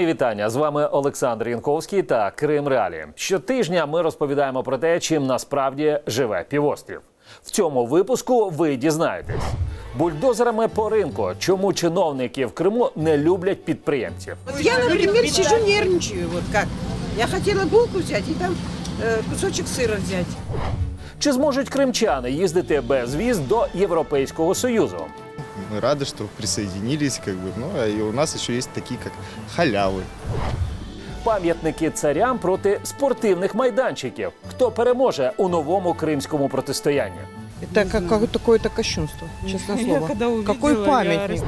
Мої вітання з вами Олександр Янковський та Крим Реалі. Щотижня ми розповідаємо про те, чим насправді живе півострів. В цьому випуску ви дізнаєтесь бульдозерами по ринку, чому чиновники в Криму не люблять підприємців. Я, например, сижу нервничаю. Вот как. Я хотела булку взять и там э, кусочек сыра взять. Чи зможуть кримчани їздити без віз до Європейського союзу? Мы рады, что присоединились, как бы, ну, а и у нас еще есть такие, как халявы. Пам'ятники царям проти спортивних майданчиків. Хто переможе у новому кримському протистоянні? Это как, как какое-то кощунство, честное слово. Какой памятник?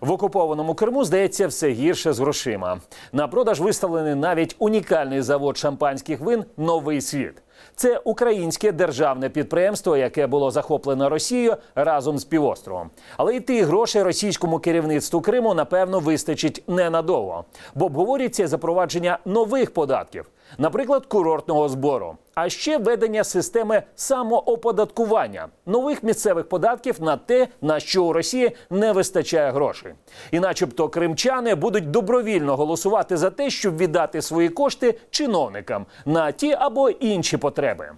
В окупованому Криму здається все гірше з грошима. На продаж виставлений навіть унікальний завод шампанських вин Новий світ. Це українське державне підприємство, яке було захоплено Росією разом з півостровом. Але й тих грошей російському керівництву Криму напевно вистачить ненадовго, бо обговорюється запровадження нових податків, наприклад, курортного збору. А ще введення системи самооподаткування нових місцевих податків на те, на що у Росії не вистачає грошей. І, начебто, кримчани будуть добровільно голосувати за те, щоб віддати свої кошти чиновникам на ті або інші потреби.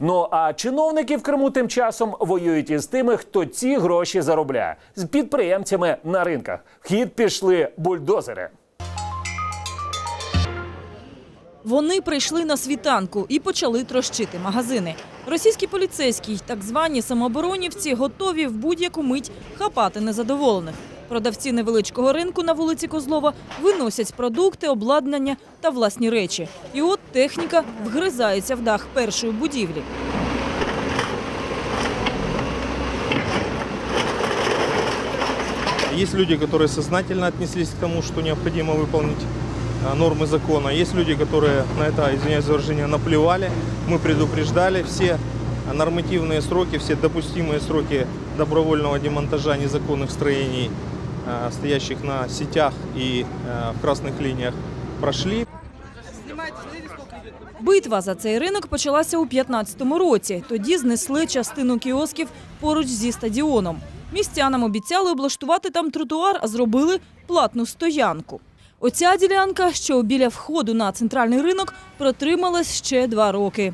Ну а чиновники в Криму тим часом воюють із тими, хто ці гроші заробляє з підприємцями на ринках. В хід пішли бульдозери. Вони прийшли на світанку і почали трощити магазини. Російські поліцейські, так звані самооборонівці, готові в будь-яку мить хапати незадоволених. Продавці невеличкого ринку на вулиці Козлова виносять продукти, обладнання та власні речі. І от техніка вгризається в дах першої будівлі. Есть люди, которые сознательно к тому, что необходимо выполнить а, нормы закона. Есть люди, которые на это, извиняюсь за выражение, наплевали. Мы предупреждали все нормативные сроки, все допустимые сроки добровольного демонтажа незаконных строений, а, стоящих на сетях и а, в красных линиях, прошли. Битва за цей ринок почалася у 15-му році. Тоді знесли частину кіосків поруч зі стадіоном. Містянам обіцяли облаштувати там тротуар, а зробили платну стоянку. Оця ділянка, що біля входу на центральний ринок, протрималась ще два роки.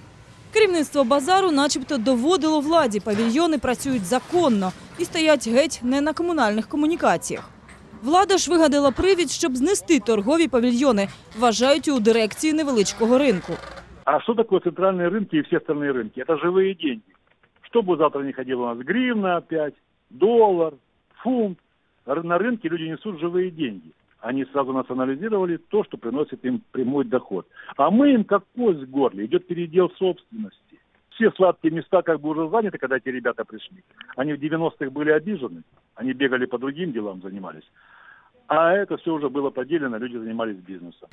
Керівництво базару начебто доводило владі, павільйони працюють законно і стоять геть не на комунальних комунікаціях. Влада ж вигадала привід, щоб знести торгові павільйони, вважають у дирекції невеличкого ринку. А что такое центральные рынки и все остальные рынки? Это живые деньги. Что бы завтра ни ходило у нас, гривна опять, доллар, фунт. Р- На рынке люди несут живые деньги. Они сразу национализировали то, что приносит им прямой доход. А мы им, как кость в горле, идет передел собственности. Все сладкие места как бы уже заняты, когда эти ребята пришли. Они в 90-х были обижены, они бегали по другим делам, занимались. А это все уже было поделено, люди занимались бизнесом.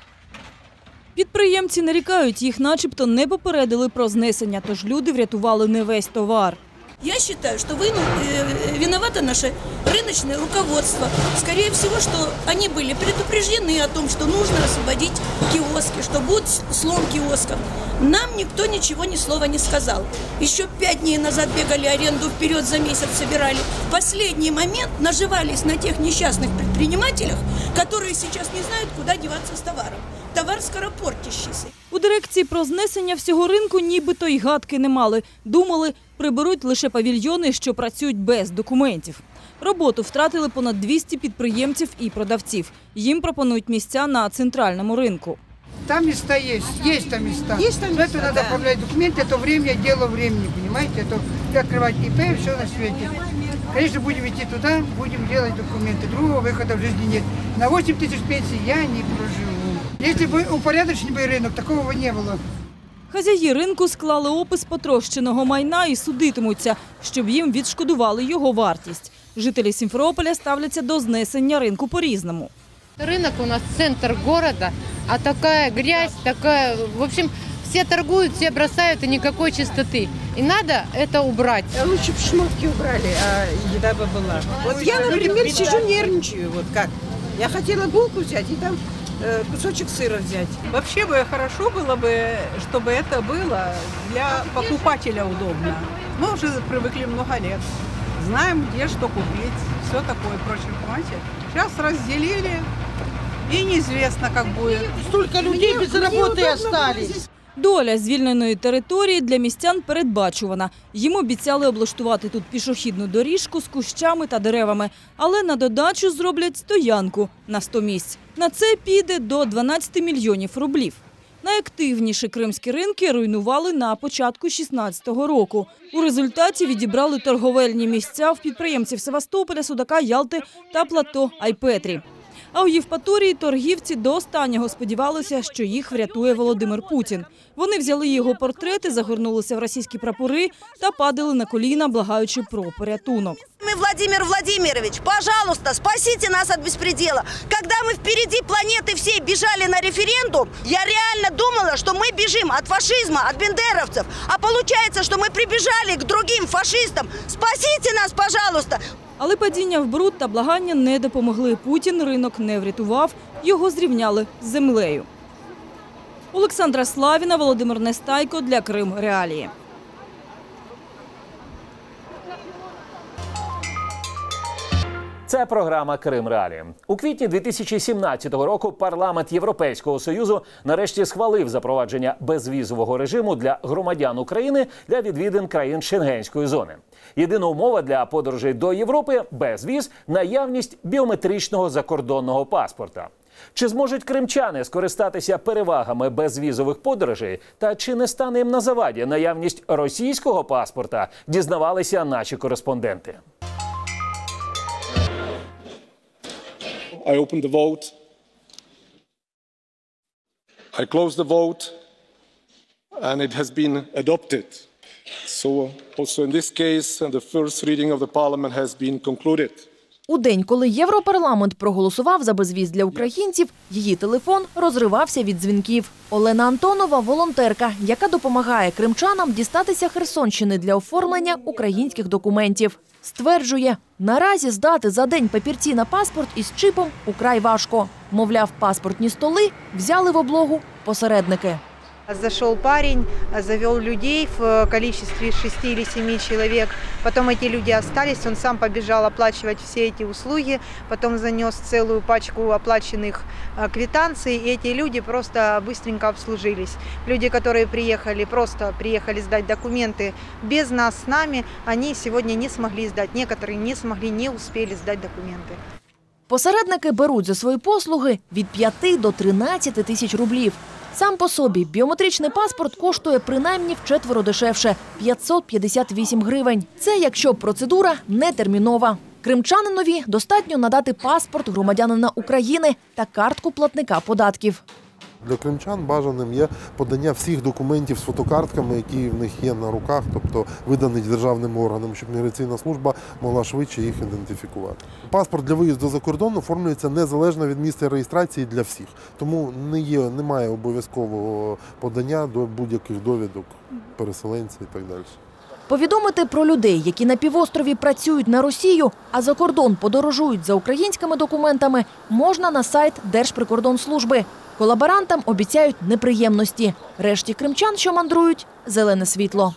Підприємці нарікають, їх начебто не попередили про знесення, тож люди врятували не весь товар. Я считаю, что вы, ну, э, виновато наше рыночное руководство. Скорее всего, что они были предупреждены о том, что нужно освободить киоски, что будет слом киосков. Нам никто ничего ни слова не сказал. Еще пять дней назад бегали аренду вперед за месяц собирали. В последний момент наживались на тех несчастных предпринимателях, которые сейчас не знают, куда деваться с товаром. Товар скоропортящийся. У дирекції про знесення всього ринку нібито й гадки не мали. Думали, приберуть лише павільйони, що працюють без документів. Роботу втратили понад 200 підприємців і продавців. Їм пропонують місця на центральному ринку. Там места есть, есть там места. Есть там Но места, это надо да. оформлять документы, это время, дело времени, понимаете? Это открывать ИП, все на свете. Конечно, будем идти туда, будем делать документы. Другого выхода в жизни нет. На 8 тысяч пенсий я не проживу. Если бы упорядочен бы рынок, такого бы не было. Хазяї ринку склали опис потрощеного майна і судитимуться, щоб їм відшкодували його вартість. Жителі Сімферополя ставляться до знесення ринку по-різному. Рынок у нас центр города, а такая грязь, такая, в общем, все торгуют, все бросают и никакой чистоты. И надо это убрать. Лучше бы шмотки убрали, а еда бы была. Вот я, например, сижу нервничаю. Вот как. Я хотела булку взять и там э, кусочек сыра взять. Вообще бы хорошо было бы, чтобы это было для покупателя удобно. Мы уже привыкли много лет. Знаем, где что купить, все такое прочее, понимаете? Сейчас разделили, И неизвестно, как будет. Столько людей без работы остались. Доля звільненої території для містян передбачувана. Їм обіцяли облаштувати тут пішохідну доріжку з кущами та деревами, але на додачу зроблять стоянку на 100 місць. На це піде до 12 мільйонів рублів. Найактивніші кримські ринки руйнували на початку 16-го року. У результаті відібрали торговельні місця в підприємців Севастополя, Судака, Ялти та плато Айпетрі. А у Євпаторії торгівці до останнього сподівалися, що їх врятує Володимир Путін. Вони взяли його портрети, загорнулися в російські прапори та падали на коліна, благаючи про порятунок. Мы, Владимир Владимирович, пожалуйста, спасите нас от беспредела. Когда мы впереди планеты всей бежали на референдум, я реально думала, что мы бежим от фашизма, от бендеровцев. А получается, что мы прибежали к другим фашистам. Спасите нас, пожалуйста. Але падіння в бруд та благання не допомогли. Путін ринок не врятував, його зрівняли з землею. Олександра Славіна, Володимир Нестайко для Крим Реалії. Це програма Крим Реалі. У квітні 2017 року парламент Європейського союзу нарешті схвалив запровадження безвізового режиму для громадян України для відвідин країн Шенгенської зони. Єдина умова для подорожей до Європи без віз наявність біометричного закордонного паспорта. Чи зможуть кримчани скористатися перевагами безвізових подорожей? Та чи не стане їм на заваді наявність російського паспорта? Дізнавалися наші кореспонденти. I open the vote. I close the vote, and it has been adopted. So, also in this case, the first reading of the Parliament has been concluded. У день, коли Європарламент проголосував за безвіз для українців, її телефон розривався від дзвінків. Олена Антонова – волонтерка, яка допомагає кримчанам дістатися Херсонщини для оформлення українських документів. Стверджує, наразі здати за день папірці на паспорт із чипом украй важко. Мовляв, паспортні столи взяли в облогу посередники. Зашел парень, завел людей в количестве шести или семи человек. Потом эти люди остались, он сам побежал оплачивать все эти услуги. Потом занес целую пачку оплаченных э, квитанций. И эти люди просто быстренько обслужились. Люди, которые приехали, просто приехали сдать документы без нас с нами, они сегодня не смогли сдать. Некоторые не смогли, не успели сдать документы. Посередники беруть за свої послуги від 5 до 13 тисяч рублів. Сам по собі біометричний паспорт коштує принаймні вчетверо дешевше – 558 гривень. Це якщо процедура не термінова. Кримчанинові достатньо надати паспорт громадянина України та картку платника податків. Для кримчан бажаним є подання всіх документів з фотокартками, які в них є на руках, тобто видані державним органам, щоб міграційна служба могла швидше їх ідентифікувати. Паспорт для виїзду за кордон оформлюється незалежно від місця реєстрації для всіх, тому не є, немає обов'язкового подання до будь-яких довідок переселенців і так далі. Повідомити про людей, які на півострові працюють на Росію, а за кордон подорожують за українськими документами, можна на сайт Держприкордонслужби. Колаборантам обіцяють неприємності. Решті кримчан, що мандрують, зелене світло.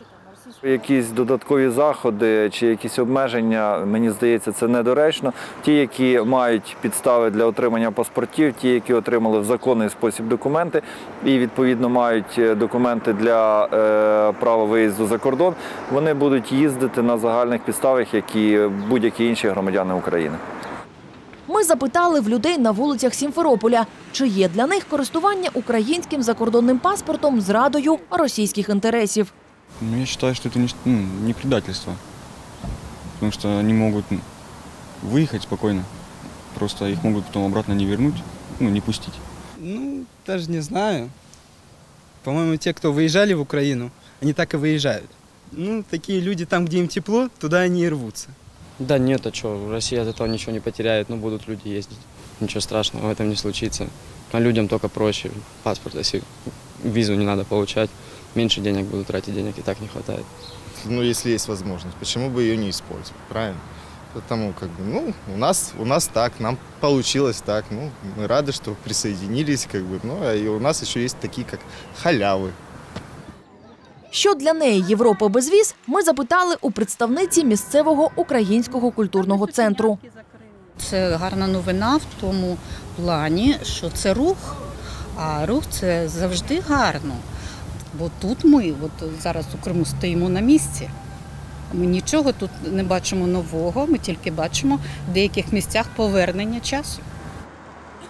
Якісь додаткові заходи чи якісь обмеження, мені здається, це недоречно. Ті, які мають підстави для отримання паспортів, ті, які отримали в законний спосіб документи і відповідно мають документи для е, права виїзду за кордон, вони будуть їздити на загальних підставах, як і будь-які інші громадяни України. Ми запитали в людей на вулицях Сімферополя, чи є для них користування українським закордонним паспортом зрадою російських інтересів. Ну, я считаю, что это не, ну, не предательство. Потому что они могут выехать спокойно. Просто их могут потом обратно не вернуть, ну, не пустить. Ну, даже не знаю. По-моему, те, кто выезжали в Украину, они так и выезжают. Ну, такие люди там, где им тепло, туда они и рвутся. Да нет, а что, Россия от этого ничего не потеряет, ну будут люди ездить. Ничего страшного в этом не случится. А людям только проще. Паспорт, если визу не надо получать, меньше денег будут тратить, денег и так не хватает. Ну, если есть возможность, почему бы ее не использовать, правильно? Потому как бы, ну, у нас, у нас так, нам получилось так, ну, мы рады, что присоединились, как бы, ну, а и у нас еще есть такие, как халявы. Що для неї Європа без віз, ми запитали у представниці місцевого українського культурного центру. Це гарна новина в тому плані, що це рух, а рух це завжди гарно. Бо тут ми, от зараз у Криму, стоїмо на місці. Ми нічого тут не бачимо нового, ми тільки бачимо в деяких місцях повернення часу.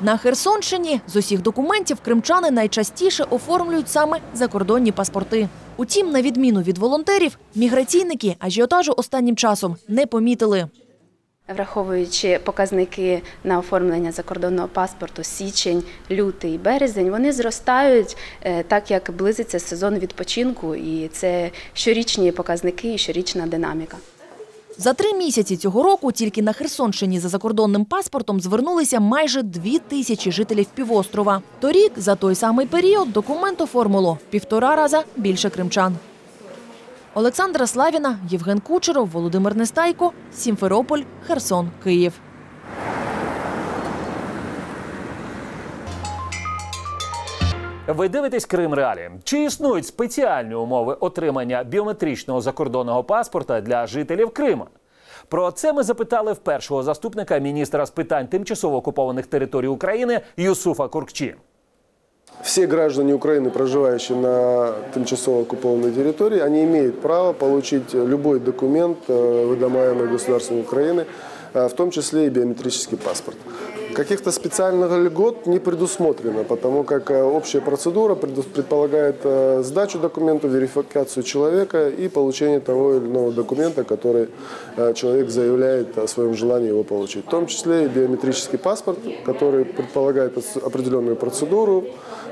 На Херсонщині з усіх документів кримчани найчастіше оформлюють саме закордонні паспорти. Утім, на відміну від волонтерів, міграційники ажіотажу останнім часом не помітили. Враховуючи показники на оформлення закордонного паспорту січень, лютий, березень, вони зростають е, так, як близиться сезон відпочинку, і це щорічні показники і щорічна динаміка. За три місяці цього року тільки на Херсонщині за закордонним паспортом звернулися майже дві тисячі жителів півострова. Торік за той самий період документ оформило півтора раза більше кримчан. Олександра Славіна, Євген Кучеров, Володимир Нестайко, Сімферополь, Херсон, Київ. Ви дивитесь Крим Реалі. Чи існують спеціальні умови отримання біометричного закордонного паспорта для жителів Крима? Про це ми запитали в першого заступника міністра з питань тимчасово окупованих територій України Юсуфа Куркчі. Все граждане Украины, проживающие на тимчасово оккупованной территории, они имеют право получить любой документ, э, выдаваемый государством Украины, э, в том числе и биометрический паспорт. Каких-то специальных льгот не предусмотрено, потому как э, общая процедура предполагает сдачу документа, верификацию человека и получение того или иного документа, который человек заявляет о своем желании его получить. В том числе и биометрический паспорт, который предполагает определенную процедуру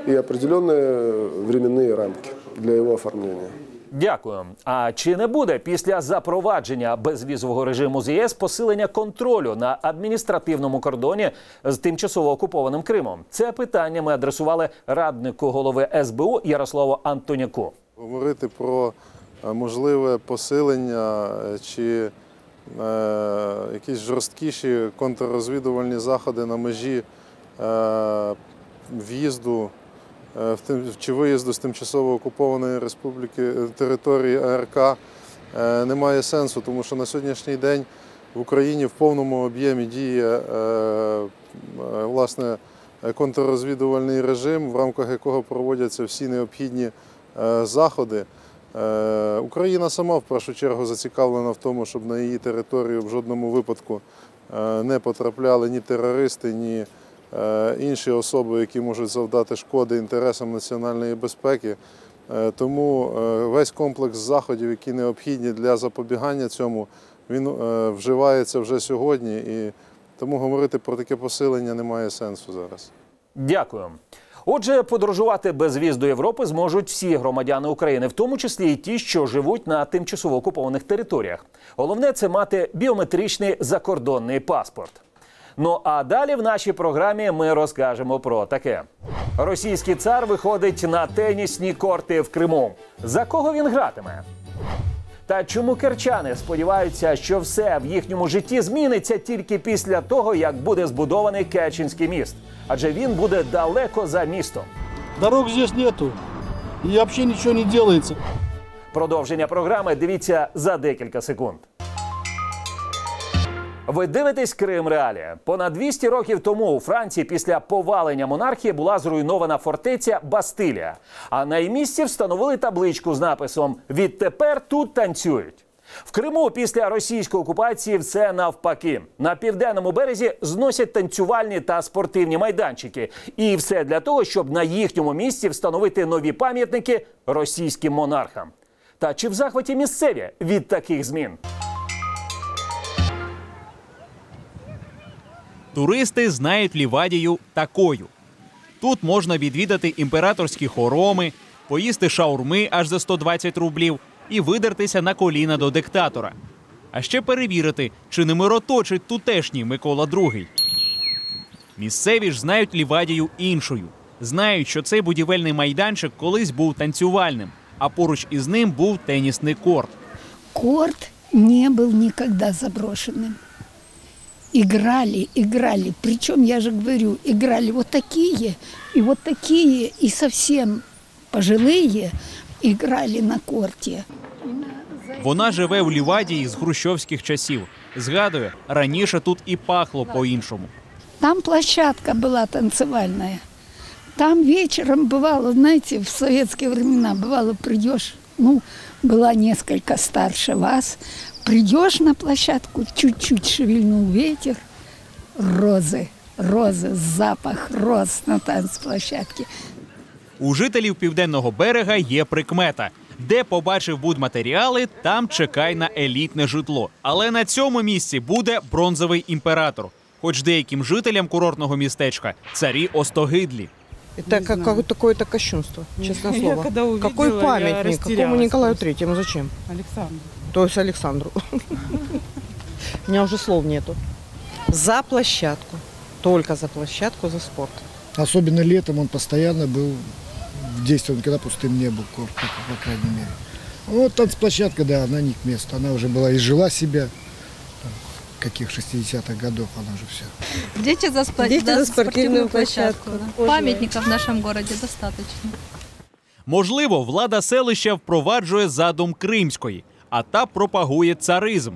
и определенные временные рамки для его оформления. Дякую. А чи не буде після запровадження безвізового режиму з ЄС посилення контролю на адміністративному кордоні з тимчасово окупованим Кримом? Це питання ми адресували раднику голови СБУ Ярославу Антоняку. Говорити про е, можливе посилення е, чи е, якісь жорсткіші контррозвідувальні заходи на межі е, в'їзду чи виїзду з тимчасово окупованої республіки е, території АРК е, немає сенсу, тому що на сьогоднішній день в Україні в повному об'ємі діє е, е, власне е, контррозвідувальний режим, в рамках якого проводяться всі необхідні е, заходи. Е, Україна сама в першу чергу зацікавлена в тому, щоб на її територію в жодному випадку е, не потрапляли ні терористи, ні е, інші особи, які можуть завдати шкоди інтересам національної безпеки. Е, Тому е, весь комплекс заходів, які необхідні для запобігання цьому, він е, вживається вже сьогодні. І тому говорити про таке посилення немає сенсу зараз. Дякую. Отже, подорожувати без віз до Європи зможуть всі громадяни України, в тому числі і ті, що живуть на тимчасово окупованих територіях. Головне це мати біометричний закордонний паспорт. Ну а далі в нашій програмі ми розкажемо про таке: російський цар виходить на тенісні корти в Криму. За кого він гратиме? Та чому керчани сподіваються, що все в їхньому житті зміниться тільки після того, як буде збудований Керченський міст? Адже він буде далеко за містом. Дорог здесь нету. И вообще ничего не делается. Продовження програми дивіться за декілька секунд. Ви дивитесь Крим Реалі. Понад 200 років тому у Франції після повалення монархії була зруйнована фортеця Бастилія. А на її місці встановили табличку з написом Відтепер тут танцюють. В Криму після російської окупації все навпаки. На південному березі зносять танцювальні та спортивні майданчики. І все для того, щоб на їхньому місці встановити нові пам'ятники російським монархам. Та чи в захваті місцеві від таких змін? Туристи знають Лівадію такою. Тут можна відвідати імператорські хороми, поїсти шаурми аж за 120 рублів і видертися на коліна до диктатора. А ще перевірити, чи не мироточить тутешній Микола II. Місцеві ж знають Лівадію іншою. Знають, що цей будівельний майданчик колись був танцювальним, а поруч із ним був тенісний корт. Корт не был никогда заброшенным Играли, играли. Причем, я же говорю, играли вот такие, и вот такие, и совсем пожилые играли на корте. Вона живе у Лівадії з хрущовських часів. Згадує, раніше тут і пахло по-іншому. Там площадка была танцевальная. Там вечером бывало, знаете, в советские времена бывало, придешь, ну, была несколько старше вас, придешь на площадку, чуть-чуть шевельнул ветер, розы, розы, запах роз на танцплощадке. У жителів південного берега є прикмета. Де побачив будматеріали, там чекай на елітне житло. Але на цьому місці буде бронзовий імператор. Хоч деяким жителям курортного містечка царі остогидлі. Это как, как какое-то кощунство, честное Я слово. когда увидела, Какой я памятник? Какому Николаю просто. Третьему? Зачем? Александр. То есть Александру. У меня уже слов нету. За площадку. Только за площадку, за спорт. Особенно летом он постоянно был в действии, он никогда пустым не был, корт, по, по крайней мере. Вот танцплощадка, да, она не к месту. Она уже была и жила себя. Там, каких 60-х годов она уже все. Дети за, спо- Дети за за спортивную площадку. да. Памятников в нашем городе достаточно. Можливо, влада селища впроваджує задум кримської, а та пропагує царизм.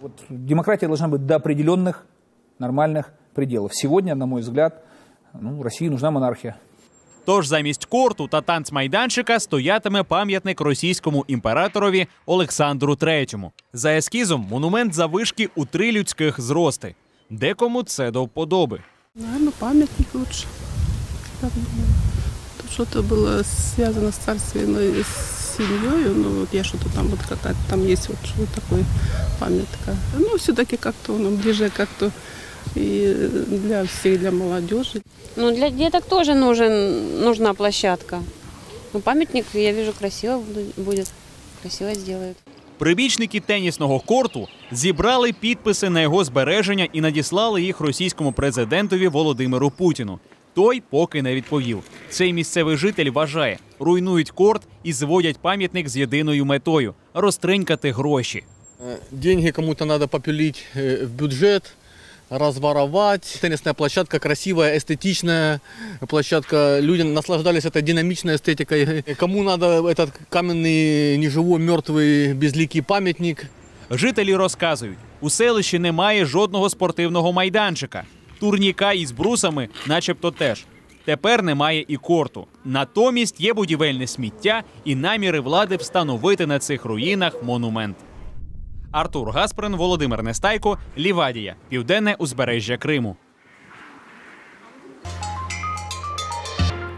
Вот демократия должна быть до определенных нормальных пределов. Сегодня, на мой взгляд, ну, России нужна монархия. Тож замість корту та танцмайданчика стоятиме пам'ятник російському імператорові Олександру III. За ескізом монумент завишки у три людських зрости. Декому це до вподоби. Наверное, памятник лучше. Как думаю. Тут что-то было связано с царственной семьей. Ну, вот я что-то там, какая-то там есть вот что такое памятка. Ну, все-таки как-то он ближе как-то и для всех, для молодежи. Ну, для деток тоже нужен, нужна площадка. Ну, памятник, я вижу, красиво будет. Красиво сделают. Прибічники тенісного корту зібрали підписи на його збереження і надіслали їх російському президентові Володимиру Путіну. Той поки не відповів. Цей місцевий житель вважає, руйнують корт і зводять пам'ятник з єдиною метою розтринькати гроші. Э, Деньги кому-то надо попилить э, в бюджет, разворовать. Теннисная площадка красивая, эстетичная площадка. Люди наслаждались этой динамичной эстетикой. Кому надо этот каменный, неживой, мертвый, безликий памятник. Жителі розказують, у селищі немає жодного спортивного майданчика. Турніка із брусами, начебто, теж. Тепер немає і корту. Натомість є будівельне сміття і наміри влади встановити на цих руїнах монумент. Артур Гасприн, Володимир Нестайко, Лівадія, південне узбережжя Криму.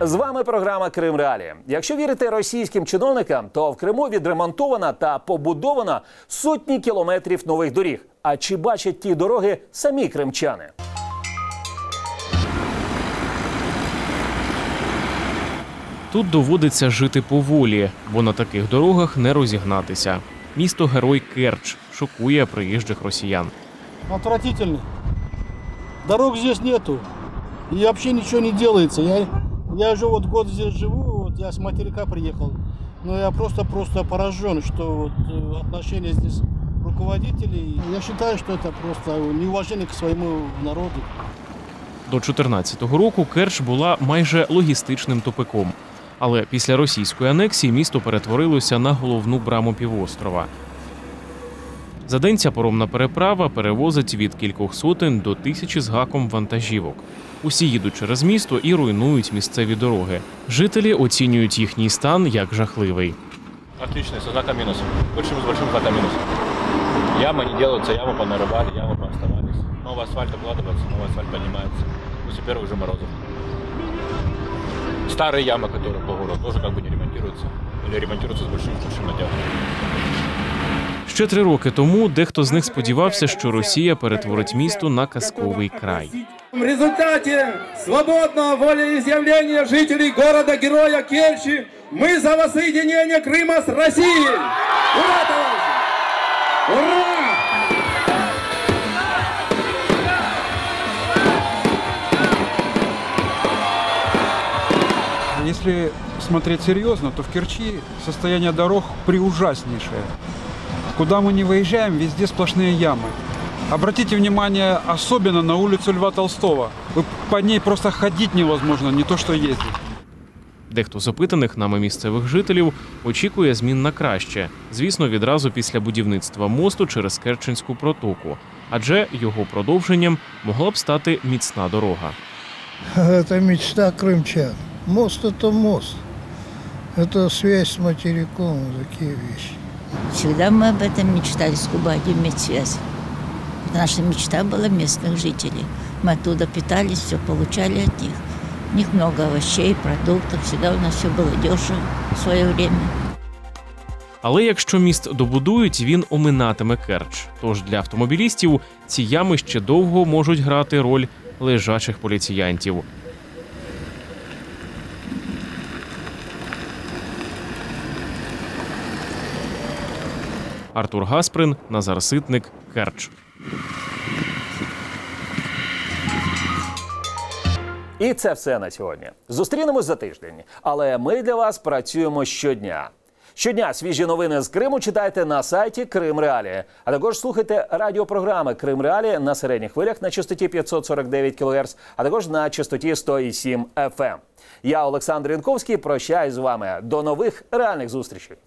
З вами програма Крим Реалії. Якщо вірити російським чиновникам, то в Криму відремонтована та побудована сотні кілометрів нових доріг. А чи бачать ті дороги самі кримчани? Тут доводиться жити поволі, бо на таких дорогах не розігнатися. Місто Герой Керч шокує приїжджих росіян. Отвратительный. Дорог здесь нету. И вообще ничего не делается. Я, я уже вот год здесь живу, вот я с материка приехал. Но я просто-просто поражен, что вот э, отношения здесь руководителей. Я считаю, что это просто неуважение к своему народу. До 14-го року Керч була майже логістичним тупиком. Але після російської анексії місто перетворилося на головну браму півострова. За день ця поромна переправа перевозить від кількох сотень до тисячі з гаком вантажівок. Усі їдуть через місто і руйнують місцеві дороги. Жителі оцінюють їхній стан як жахливий. Отличный, со знаком минус. Большим с большим знаком минус. Ямы не делаются, ямы понарубали, ямы пооставались. Новый асфальт укладывается, новый асфальт поднимается. После первых же морозов. Старые ямы, которые по городу, тоже как бы не ремонтируются. Или ремонтируются с большим, большим наделом. Ще три роки тому дехто з них сподівався, що Росія перетворить місто на казковий край. В результате свободного волеизъявления жителей города-героя Керчи мы за воссоединение Крыма с Россией! Ура, товарищи! Ура! Если смотреть серьезно, то в Керчи состояние дорог преужаснейшее. Куда мы не выезжаем, везде сплошные ямы. Обратите внимание особенно на улицу Льва Толстого. Вы по ней просто ходить невозможно, не то что ездить. Дехто з опитаних нами місцевих жителів очікує змін на краще, звісно, відразу після будівництва мосту через Керченську протоку, адже його продовженням могла б стати міцна дорога. Это мечта крымчан. Мост – это мост. Это связь с материком, такие вещи. Всегда мы об этом мечтали с Кубанью иметь связь. Наша мечта была местных жителей. Мы оттуда питались, все получали от них. У них много овощей, продуктов. Всегда у нас все было дешево в свое время. Але якщо міст добудують, він оминатиме Керч. Тож для автомобілістів ці ями ще довго можуть грати роль лежачих поліціянтів. Артур Гасприн, Назар Ситник, Керч. І це все на сьогодні. Зустрінемось за тиждень. Але ми для вас працюємо щодня. Щодня свіжі новини з Криму читайте на сайті Крим Реалі. А також слухайте радіопрограми Крим Реалі на середніх хвилях на частоті 549 кГц, а також на частоті 107 FM. Я Олександр Янковський. Прощаюсь з вами. До нових реальних зустрічей.